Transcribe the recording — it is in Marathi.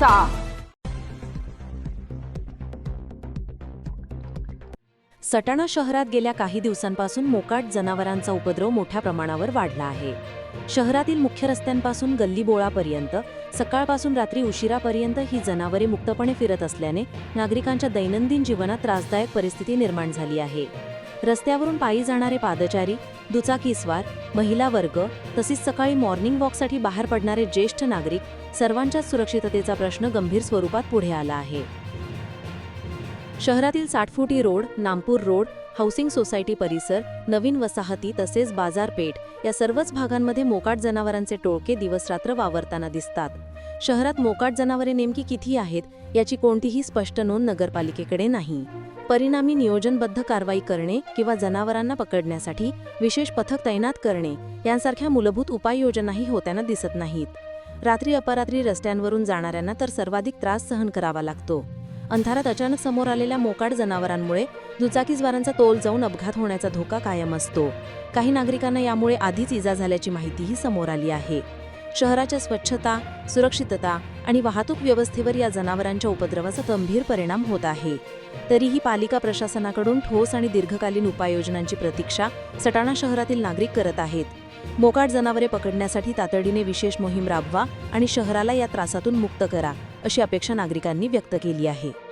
करायचा सटाणा शहरात गेल्या काही दिवसांपासून मोकाट जनावरांचा उपद्रव मोठ्या प्रमाणावर वाढला आहे. शहरातील मुख्य रस्त्यांपासून गल्लीबोळापर्यंत सकाळपासून रात्री उशिरापर्यंत ही जनावरे मुक्तपणे फिरत असल्याने नागरिकांच्या दैनंदिन जीवनात त्रासदायक परिस्थिती निर्माण झाली आहे. रस्त्यावरून पायी जाणारे पादचारी दुचाकीस्वार महिला वर्ग तसेच सकाळी मॉर्निंग वॉकसाठी बाहेर पडणारे ज्येष्ठ नागरिक सर्वांच्याच सुरक्षिततेचा प्रश्न गंभीर स्वरूपात पुढे आला आहे. शहरातील साठफुटी road Nampur road housing society परिसर नवीन वसाहती तसेच बाजारपेठ या सर्वच भागांमध्ये मोकाट जनावरांचे टोळके दिवसरात्र वावरताना दिसतात. शहरात मोकाट जनावरे नेमकी किती आहेत याची कोणतीही स्पष्ट नोंद नगरपालिकेकडे नाही. परिणामी नियोजनबद्ध कारवाई करणे किंवा जनावरांना पकडण्यासाठी विशेष पथक तैनात करणे यांसारख्या मूलभूत उपाययोजनाही होताना दिसत नाहीत. रात्री अपरात्री रस्त्यांवरून जाणाऱ्यांना तर सर्वाधिक त्रास सहन करावा लागतो. अंधारात अचानक समोर आलेल्या मोकाट जनावरांमुळे दुचाकीस्वारांचा तोल जाऊन अपघात होण्याचा धोका कायम असतो. काही नागरिकांना यामुळे आधीच इजा झाल्याची माहितीही समोर आली आहे. शहराच्या स्वच्छता सुरक्षितता आणि वाहतूक व्यवस्थेवर या जनावरांच्या उपद्रवाचा गंभीर परिणाम होत आहे. तरीही पालिका प्रशासनाकडून ठोस आणि दीर्घकालीन उपाययोजनांची प्रतीक्षा सटाणा शहरातील नागरिक करत आहेत. मोकाट जनावरे पकडण्यासाठी तातडीने विशेष मोहीम राबवा आणि शहराला या त्रासातून मुक्त करा. अशी अपेक्षा नागरिकांनी व्यक्त केली आहे.